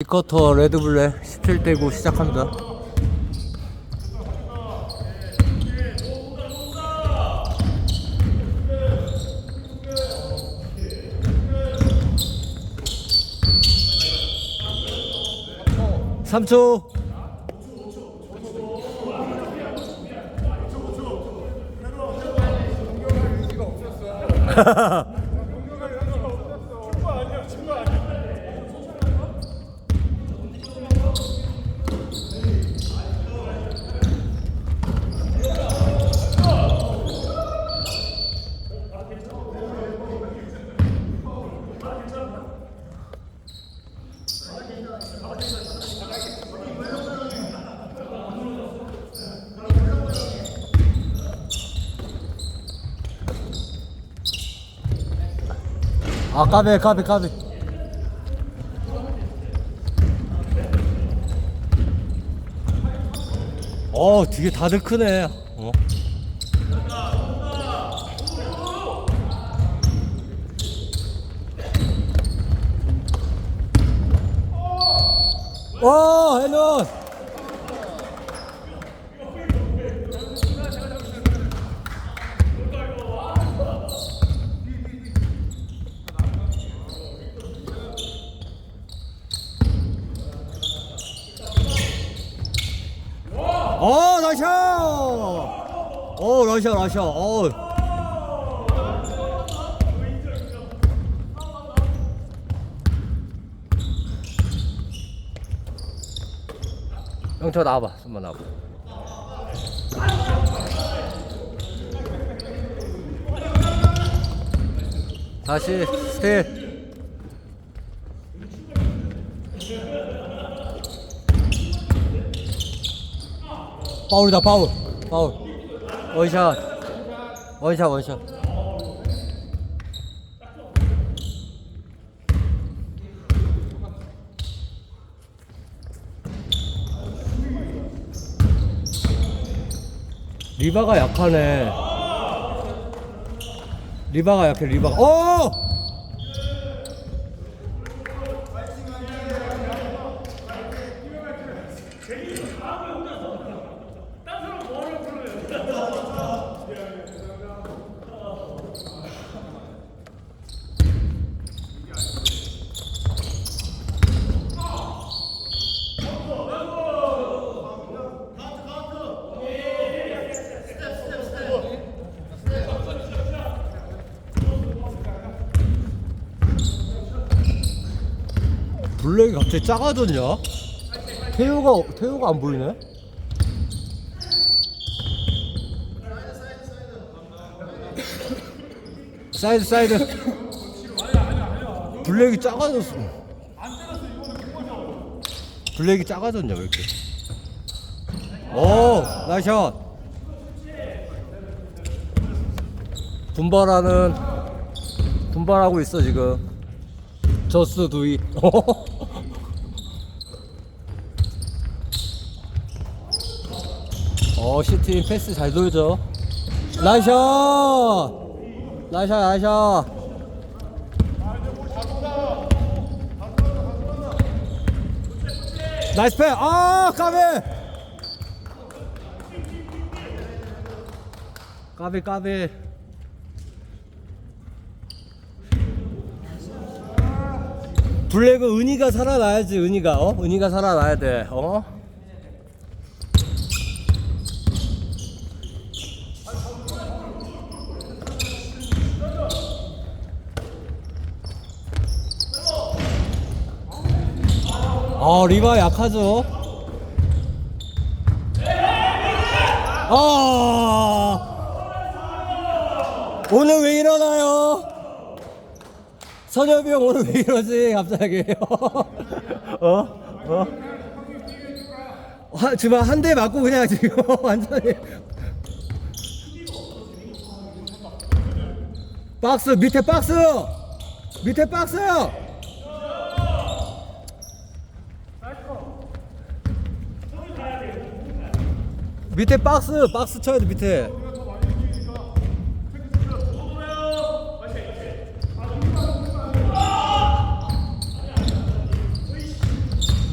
이쿼터 레드불레 17대 9 시작합니다. 삼초 아 까베 까베 까베. 어 되게 다들 크네. 어. 와어 러셔 어 러셔 러셔 어 형저 나와봐 좀만 나와봐. 다시 스틸. 파울이다 파울. 파울 원샷. 원샷 원샷. 리바가 약하네. 리바가 약해 리바가. 어! 블랙 이 갑자기 작아졌냐? 태우가 태우가 안 보이네. 사이드 사이드. 블랙이 작아졌어. 블랙이 작아졌냐 왜 이렇게? 오 나이샷. 분발하는 분발하고 있어 지금. 저스 두이. 어 시팀 패스 잘 돌죠. 나이샷. 나이샷 나이샷. 나이스 패. 아 까비. 까비 까비. 블랙은 은희가 살아나야지 은희가 어 은희가 살아나야 돼 어 아 리바 약하죠 아 오늘 왜 일어나요? 선엽이 형 오늘 왜 이러지 갑자기 어? 어? 하, 지금 한 대 맞고 그냥 지금 완전히 박스 밑에 박스 밑에 박스 밑에 박스 박스 쳐야 돼 밑에.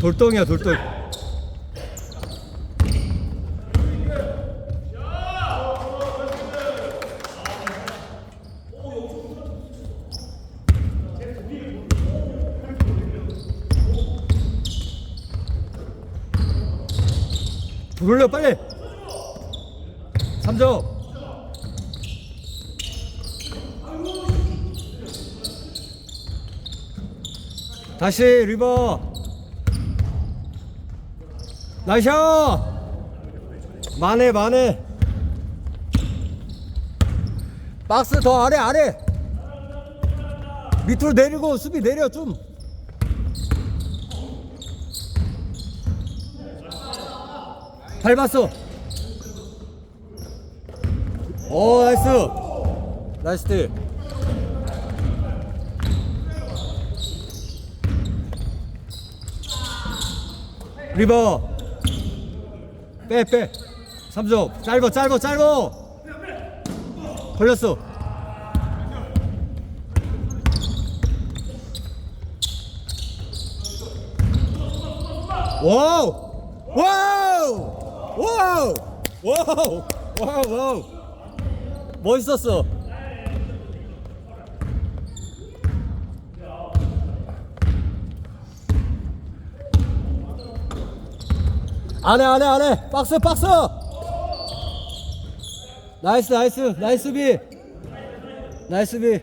돌덩이야 돌덩이. 돌려 빨리 3점. 다시 리버. 나이샤 만해 만해 박스 더 아래 아래. 밑으로 내리고 수비 내려 좀. 밟았어 오 나이스. 나이스 딜. 리버. 빼빼. 3점 짧아 짧아 짧아 걸렸어. 와우. 와우. 와우. 와우. 와우. 와우 멋있었어 안해 안해 안해 박스 박스 나이스 나이스 나이스 비 나이스 비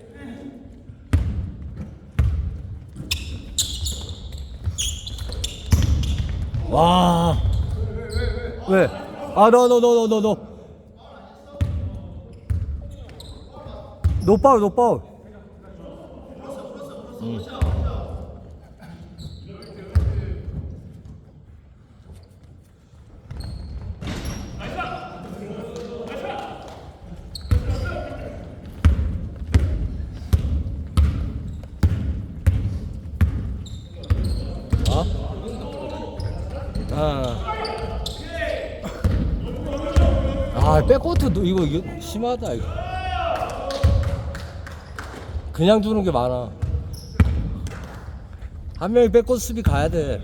와. 왜? 아, 너. 노 파울, 노 파울. 음. 어? 아. 아, 백코트 너 이거 이거 심하다 이거. 그냥 주는 게 많아. 한 명이 백코트 수비 가야 돼.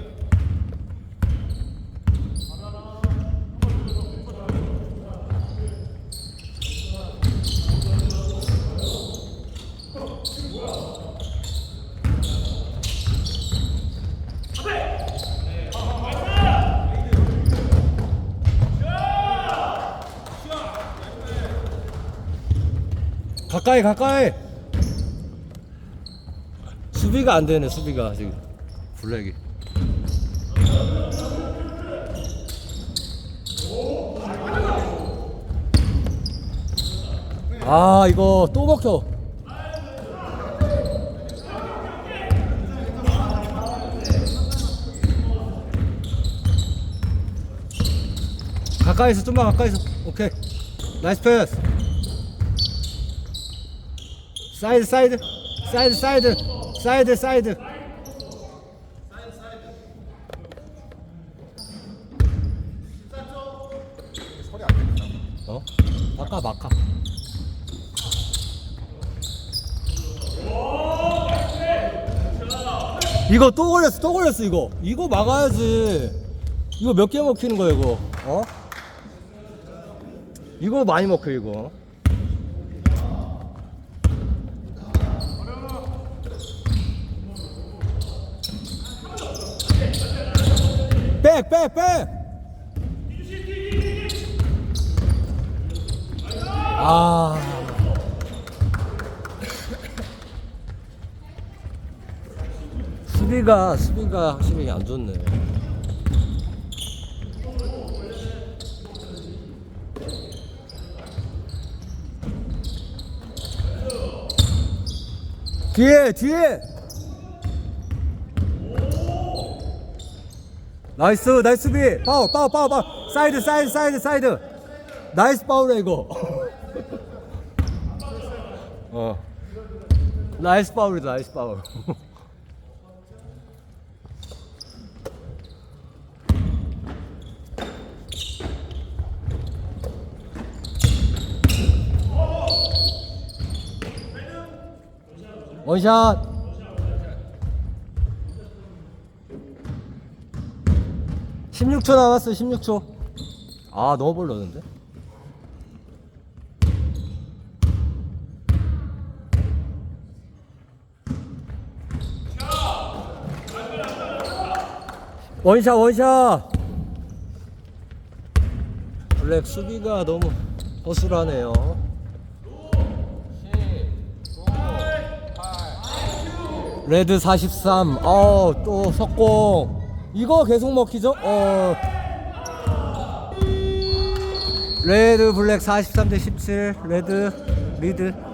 가까이 가까이. 수비가 안 되네 수비가 지금. 블랙이. 아 이거 또 먹혀. 가까이서 좀만 가까이서. 오케이. 나이스 패스. 사이드 사이드. 사이드 사이드 사이드 사이드. 어? 아까 마카 이거 또 걸렸어 또 걸렸어 이거. 이거 막아야지. 이거 몇 개 먹히는 거야 이거? 어? 이거 많이 먹혀 이거 백, 백, 백. 아. 수비가 수비가 확실히 안 좋네. 뒤에 뒤에 나이스 나이스 비. 파울 파울 파울 파울 사이드 사이드 사이드 사이드. 나이스 파울이야 이거. 어. 나이스 파울이다 나이스 파울 원샷 16초 남았어 16초 아 너무 벌렸는데 원샷 원샷 블랙 수비가 너무 허술하네요 레드 43. 어, 또 석공. 이거 계속 먹히죠? 어. 레드 블랙 43 대 17. 레드 리드.